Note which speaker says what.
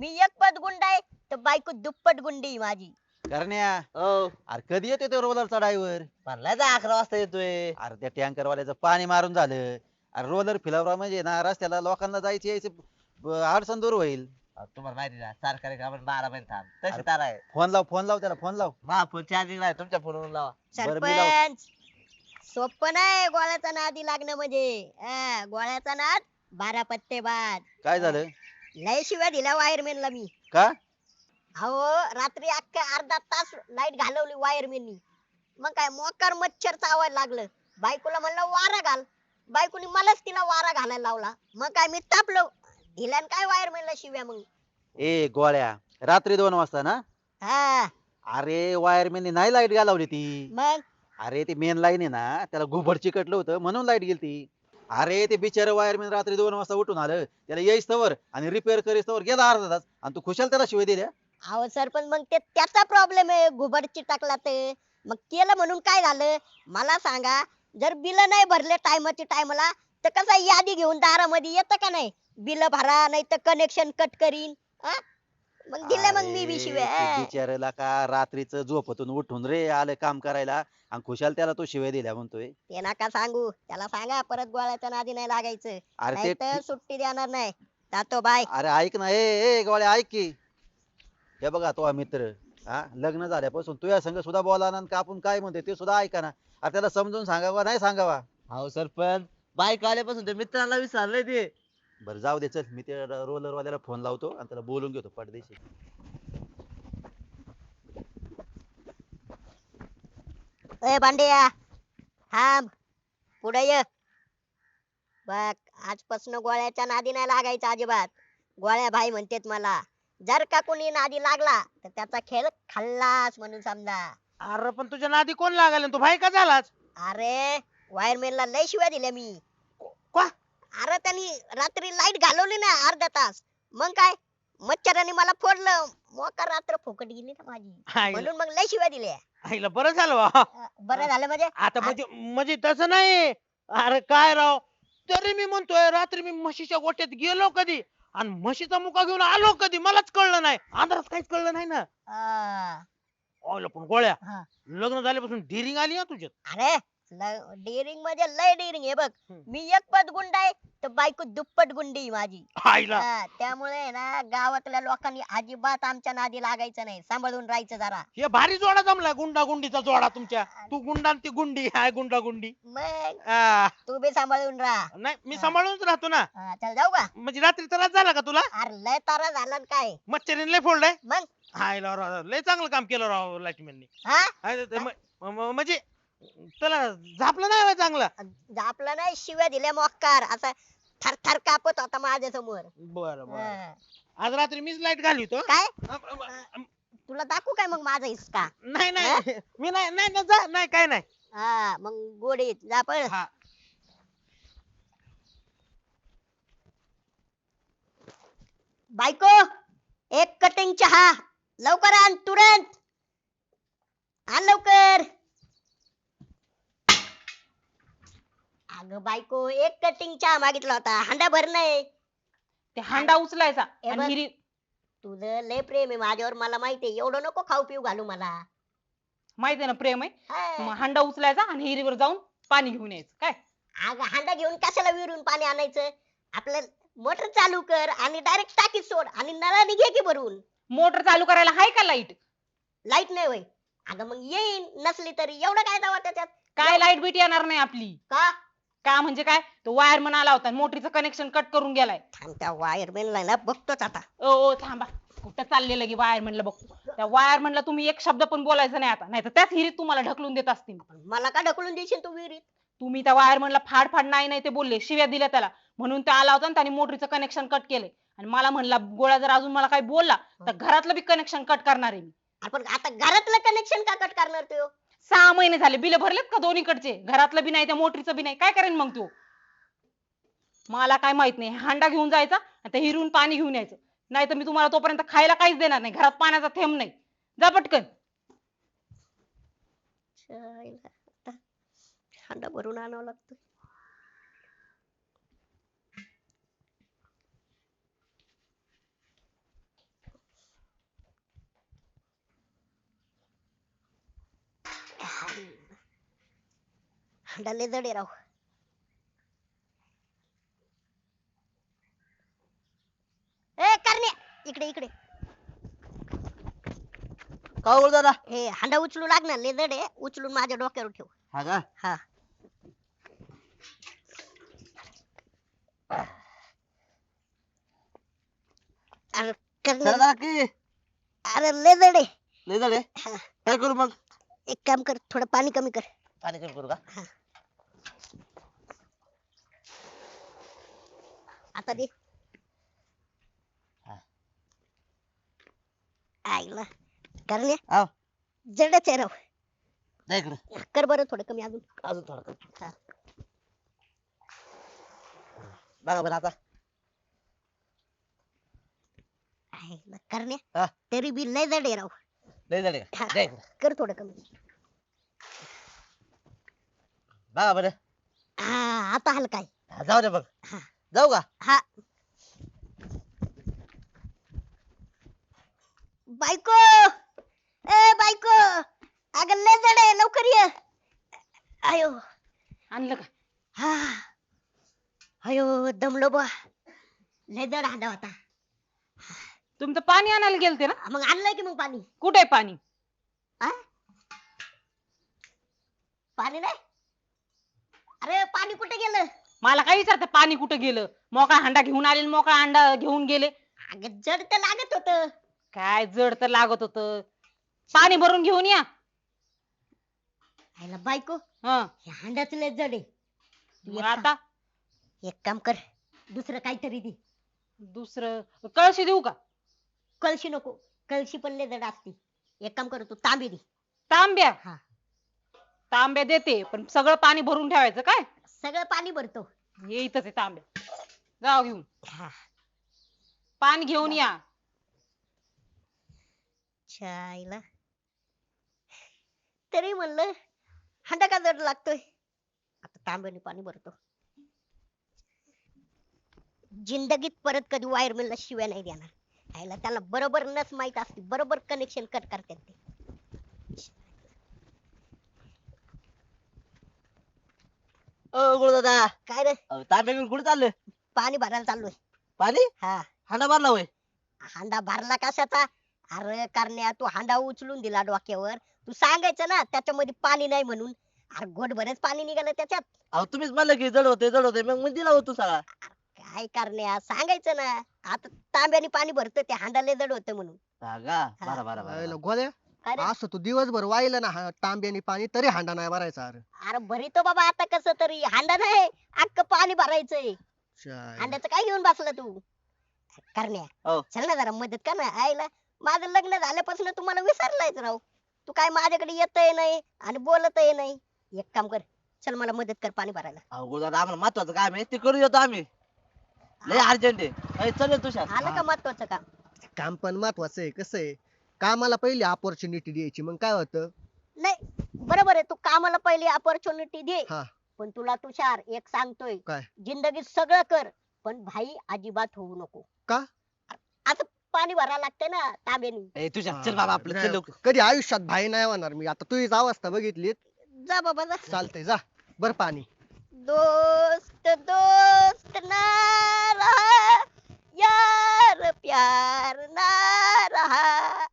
Speaker 1: मी एक पद गुंड आहे तर बायको दुप्पट गुंडी आहे माझी.
Speaker 2: करण्या
Speaker 3: हो.
Speaker 2: अरे कधी येतो तो रोलरचा ड्रायव्हर
Speaker 3: म्हणला जा अकरा वाजता येतोय.
Speaker 2: अरे त्या टँकर वाल्याचं पाणी मारून झालं. अरे रोलर फिलावरा म्हणजे ना रस्त्याला लोकांना जायचे यायचे ब- अडचण दूर होईल.
Speaker 3: अहो, तुम्हाला माहिती ना सरकारी काम बारा महिने थांब तशी तार आहे.
Speaker 2: फोन लाव फोन लाव त्याला फोन लाव.
Speaker 3: माझा फोन चार्जिंग नाही तुमच्या फोनवरून लावा.
Speaker 2: बरं, मी लाव-
Speaker 1: सरपंच सोपं नाही गोळ्याचा नादी लागणं म्हणजे. हा, गोळ्याचा नाद बारा पत्ते बाद.
Speaker 2: काय झालं?
Speaker 1: लय शिव्या दिल्या वायरमॅनला मी.
Speaker 2: का?
Speaker 1: अहो रात्री अख्खा अर्धा तास लाइट घालवली वायरमॅननी. मग काय मोकार मच्छर चावायला लागलं. बायकोला म्हणलं वारा घाल. बायकोनी मलाच तिला वारा घालायला लावला. मग काय मी तापलो. दिल्यान काय वायरमॅनला शिव्या मग?
Speaker 2: ए गोळ्या रात्री दोन वाजता ना?
Speaker 1: हा.
Speaker 2: अरे वायरमॅनने नाही लाइट घालवली ती.
Speaker 1: मग?
Speaker 2: अरे ते मेन लाईन आहे ना त्याला घुबड चिकटलं होतं म्हणून लाइट गेली ती अरे ते बिचारे वायरमॅन रात्री दोन वाजता उठून आलं त्याला येईस तवर आणि रिपेअर करीस तवर गेला अर्धा तास आणि तू खुशाल त्याला शिवाय दिल्या?
Speaker 1: अहो सरपंच मग ते त्याचा प्रॉब्लेम आहे घुबडची टाकला ते. मग केलं म्हणून काय झालं? मला सांगा जर बिल नाही भरले टायमाची टायमाला तर कसा यादी घेऊन दारामध्ये येतं का नाही? बिल भरा नाही तर कनेक्शन कट करीन हा? मग दिले मग मी बी शिव्या.
Speaker 2: बिचाऱ्याला का रात्रीच झोपतून उठून रे आलं काम करायला. आणि खुशाल त्याला तो शिवाय दिल्या म्हणतोय.
Speaker 1: ते नका सांगू. त्याला सांगा परत गोळ्याच्या नादी नाही लागायचं.
Speaker 2: अरे ते
Speaker 1: सुट्टी देणार नाही. जातो बाय.
Speaker 2: अरे ऐक ना. ए ए गोळ्या ऐक की. हे बघा तो हा मित्र. हा लग्न झाल्यापासून तुझ्या संग सुद्धा बोला ना का आपण काय म्हणते ते सुद्धा ऐका ना. अरे त्याला समजून सांगावा नाही सांगावा?
Speaker 3: अहो सरपंच. बाईक आल्यापासून ते मित्राला विसरले ते.
Speaker 2: बरं जाऊ दे चल. मी त्या रोलर वाल्याला फोन लावतो आणि त्याला बोलून घेतो पडदेशी
Speaker 1: ए भांड्या. थांब. पुढे ये. बघ आजपासून गोळ्याच्या नादी नाही लागायचं अजिबात. गोळ्या भाई म्हणतेत मला जर का कोणी नादी लागला तर त्याचा खेळ खाल्लास म्हणून समजा.
Speaker 4: अरे पण तुझ्या नादी कोण लागायला? तू भाई का झालाच?
Speaker 1: अरे वायरमॅनला लय शिव्या दिल्या मी? अरे त्यांनी रात्री लाइट घालवली ना अर्धा तास. मग काय? मच्छराने मला फोडलं. मोका रात्र फुकट गेली ना माझी. म्हणून मग लय शिव्या दिल्या.
Speaker 4: आईला बरं झालं बा.
Speaker 1: अं, बरं झालं म्हणजे?
Speaker 4: आता म्हणजे म्हणजे तसं नाही. अरे काय राव? तरी मी म्हणतोय रात्री मी म्हशीच्या गोट्यात गेलो कधी? आणि म्हशीचा मुका घेऊन आलो कधी? मलाच कळलं नाही. अंधारात काहीच कळलं नाही ना.
Speaker 1: अं,
Speaker 4: पण गोळ्या.
Speaker 1: हा.
Speaker 4: लग्न झाल्यापासून डिरिंग आली ना तुझ्यात.
Speaker 1: अरे डेअरिंगमध्ये लय डेअरिंग आहे बघ. मी एक पद गुंड आहे तर बायको दुप्पट गुंडी आहे माझी.
Speaker 4: आईला.
Speaker 1: हा, त्यामुळे आहे ना गावातल्या लोकांनी अजिबात आमच्या नादी लागायचं नाही. सांभाळून राहायचं जरा.
Speaker 4: हे भारी जोडा जमलाय गुंडा गुंडीचा जोडा तुमच्या. तू गुंडा आणि ती गुंडी हाय गुंडा गुंडी
Speaker 1: मग तू बी सांभाळून राहा.
Speaker 4: नाही मी. सांभाळूनच राहतो ना.
Speaker 1: हा, चल जाऊ का?
Speaker 4: म्हणजे रात्री त्रास झाला का तुला?
Speaker 1: अरे लय तारा झाला न काय?
Speaker 4: मच्छरीने लय फोडलाय?
Speaker 1: मग?
Speaker 4: राव लय चांगलं काम केलं राव लाईटमॅननी
Speaker 1: हा?
Speaker 4: हाय, म्हणजे त्याला झापलं नाही होय चांगलं?
Speaker 1: आपलं नाही शिव्या दिल्या मोक्कार. असं थर थर कापत होता माझ्यासमोर
Speaker 4: बरं. बरं आज रात्री मीच लाइट घाली तो
Speaker 1: काय? तुला दाखवू काय मग माझा हिसका?
Speaker 4: नाही नाही. मी नाही नाही नाही, जा नाही काय नाही.
Speaker 1: हा मग गोडीत जा पळ.
Speaker 4: हा.
Speaker 1: बायको एक कटिंग चहा. लवकर आण तुरंत. आण लवकर. अगं बायको एक कटिंग चहा मागितला होता. हांडा भर नाही.
Speaker 5: ते हांडा उचलायचा
Speaker 1: हे
Speaker 5: आणि
Speaker 1: बघ.
Speaker 5: हिरी
Speaker 1: तुझं लय प्रेम आहे माझ्यावर. मला माहितीये एवढं नको खाऊ पिऊ घालू मला.
Speaker 5: माहिती आहे ना प्रेम आहे?
Speaker 1: हा.
Speaker 5: मग हांडा उचलायचा आणि हिरीवर जाऊन पाणी घेऊन यायचं. काय?
Speaker 1: अगं हांडा घेऊन कशाला विरून पाणी आणायचं? आपलं मोटर चालू कर आणि डायरेक्ट टाकीत सोड आणि नळाने घे की भरून.
Speaker 5: मोटर चालू करायला हाय का लाइट
Speaker 1: लाइट नाही होय. अगं मग येईन नसली तरी. एवढं काय दावा त्याच्यात?
Speaker 5: काय लाइट बीट येणार नाही आपली.
Speaker 1: का?
Speaker 5: का म्हणजे काय? तो वायरमन आला होता मोटरीचं कनेक्शन कट करून गेलाय.
Speaker 1: थांब त्या वायरमॅनला ना बघतोच आता.
Speaker 5: ओ ओ थांबा. कुठं चाललेलं की वायरमनला बघतो त्या वायरमनला तुम्ही एक शब्द पण बोलायचं नाही आता. नाही तर त्याच हिरीत तुम्हाला ढकलून देत असतील.
Speaker 1: मला का ढकलून देशील तू विहिरीत?
Speaker 5: तुम्ही त्या वायरमनला फाड फाड नाही नाही ते बोलले. शिव्या दिल्या त्याला. म्हणून ते आला होता आणि त्याने मोटरीचं कनेक्शन कट केलंय. आणि मला म्हणला गोळ्या जर अजून मला काही बोलला तर घरातलं बी कनेक्शन कट करणार आहे मी.
Speaker 1: आपण आता घरातलं कनेक्शन का कट करणार तो?
Speaker 5: सहा महिने झाले बिल भरलेत का दोन्हीकडचे? घरातलं बी नाही त्या मोटरीचं बी नाही. काय करेन मग तू? मला काय माहीत नाही. हांडा घेऊन जायचा आणि त्या हिरून पाणी घेऊन यायचं. नाही तर मी तुम्हाला तोपर्यंत खायला काहीच देणार नाही. घरात पाण्याचा थेंब नाही. जा पटकन.
Speaker 1: हांडा भरून आणावं लागतं हांडा लय जड राव ए करण्या इकडे इकडे.
Speaker 3: का बोल दादा?
Speaker 1: हे हांडा उचलू लागणार लय जड आहे. उचलून माझ्या डोक्यावर ठेव.
Speaker 3: हा का?
Speaker 1: हा. अरे
Speaker 3: चला
Speaker 1: करण्या
Speaker 3: दादा की?
Speaker 1: अरे लय जड आहे.
Speaker 3: लय झाले
Speaker 1: हा.
Speaker 3: काय करू मग?
Speaker 1: एक काम कर थोडं पाणी कमी कर.
Speaker 3: पाणी कमी करू का?
Speaker 1: आता दे.
Speaker 3: हा.
Speaker 1: आईला. करण्या.
Speaker 3: आव.
Speaker 1: जडच आहे राव
Speaker 3: नाही इकडं.
Speaker 1: कर बरं थोडं कमी अजून.
Speaker 3: अजून थोडं कमी.
Speaker 1: हा.
Speaker 3: बघा बरं आता.
Speaker 1: आईला करण्या.
Speaker 3: हा.
Speaker 1: तरी बी लय जड आहे राव.
Speaker 3: लय झाले. का
Speaker 1: हा. कर थोडं कमी.
Speaker 3: बघा बरं.
Speaker 1: हा आता हलका आहे.
Speaker 3: हा, जाऊ दे बघ
Speaker 1: हा.
Speaker 3: जाऊ का?
Speaker 1: हा. बायको! ए बायको! अगं लय जड आहे. लवकर ये. आयो.
Speaker 5: आणलं का?
Speaker 1: हा. अयो दमलो बा लय जड हांडा होता.
Speaker 5: तुमचं पाणी आणायला गेलते ना?
Speaker 1: मग आणलंय की मग पाणी?
Speaker 5: कुठे आहे पाणी?
Speaker 1: पाणी नाही? अरे पाणी कुठे गेलं?
Speaker 5: मला काय विचारते पाणी कुठं गेलं? मोकळा हांडा घेऊन आले आणि मोकळा हांडा घेऊन गेले.
Speaker 1: अगं जड तर लागत होत.
Speaker 5: काय जड तर लागत होत. पाणी भरून घेऊन या.
Speaker 1: आयला बायको
Speaker 5: हं.
Speaker 1: हे लय जड आहे. तू
Speaker 5: मग
Speaker 1: एक
Speaker 5: आता?
Speaker 1: काम- एक काम कर दुसरं काहीतरी दे.
Speaker 5: दुसरं कळशी देऊ का?
Speaker 1: कळशी नको कळशी पण लय जड असती एक काम कर तू तांबे दे.
Speaker 5: तांब्या?
Speaker 1: हा.
Speaker 5: तांब्या देते पण सगळं पाणी भरून ठेवायचं काय?
Speaker 1: सगळं पाणी भरतो.
Speaker 5: हे इथंच आहे तांब्या. जाऊ घेऊन.
Speaker 1: हा.
Speaker 5: पाणी घेऊन या.
Speaker 1: चायला तरी म्हणलं हांडा का जड लागतोय? आता तांब्याने पाणी भरतो. जिंदगीत परत कधी वायरमॅनला शिव्या नाही देणार. आयला त्याला बरोबर नस माहीत असते बरोबर कनेक्शन कट करतात ते.
Speaker 3: ओ दादा
Speaker 1: काय रे?
Speaker 3: तांब्या कुठे चाललं?
Speaker 1: पाणी भरायला चाललोय.
Speaker 3: पाणी?
Speaker 1: हा.
Speaker 3: हांडा मारला होय.
Speaker 1: हांडा भरला कशाचा? अरे करण्या तू हांडा उचलून दिला डोक्यावर. तू सांगायचं ना त्याच्यामध्ये पाणी नाही म्हणून. अरे गोड बरेच पाणी निघालं त्याच्यात.
Speaker 3: अहो तुम्हीच म्हणलं की जड होते जड होते मग मग दिला होतो सगळा.
Speaker 1: काय करण्या? सांगायचं ना. आता तांब्याने पाणी भरतं ते हांडा लय जड होतं म्हणून.
Speaker 3: हा का? बरं बरं
Speaker 6: अरे
Speaker 3: बरं.
Speaker 6: गोळ्या
Speaker 1: काय रे?
Speaker 6: असं तू दिवसभर वाहिलं ना हा तांब्याने पाणी तरी हांडा नाही भरायचा अरे.
Speaker 1: अरे भरितो बाबा आता कसं तरी हांडा नाही अख्ख पाणी भरायचंय. हांड्याचं काय घेऊन बसला तू? करण्या
Speaker 3: हो.
Speaker 1: चल ना जरा मदत कर ना. आईला माझं लग्न झाल्यापासून तुम्हाला विसरलायच राव. तू काय माझ्याकडे येतही नाही आणि बोलतही नाही. एक काम कर चल मला मदत कर पाणी भरायला.
Speaker 3: दादा आम्हाला महत्वाचं काम आहे ते करून येतो आम्ही. लय अर्जंट आहे. अरे, चल रे तुषार.
Speaker 1: आलं का महत्वाचं काम?
Speaker 6: काम पण महत्वाचं आहे कसं आहे? कामाला पहिली ऑपॉर्च्युनिटी द्यायची मग काय होतं?
Speaker 1: नाही बरोबर आहे. तू कामाला पहिली ऑपॉर्च्युनिटी दे.
Speaker 6: हा.
Speaker 1: पण तुला तुषार एक सांगतोय.
Speaker 6: काय?
Speaker 1: जिंदगीत सगळं कर पण भाई अजिबात होऊ नको.
Speaker 6: का?
Speaker 1: असं पाणी भरायला लागतंय ना ताब्यानी.
Speaker 3: ए तुषार चल बाबा आपलं चल लवकर.
Speaker 6: कधी आयुष्यात भाई नाही होणार मी आता तुझीच अवस्था बघितली
Speaker 1: जा बाबा जा.
Speaker 6: चालतंय जा. बर पाणी.
Speaker 1: दोस्त दोस्त ना रहा यार प्यार ना रहा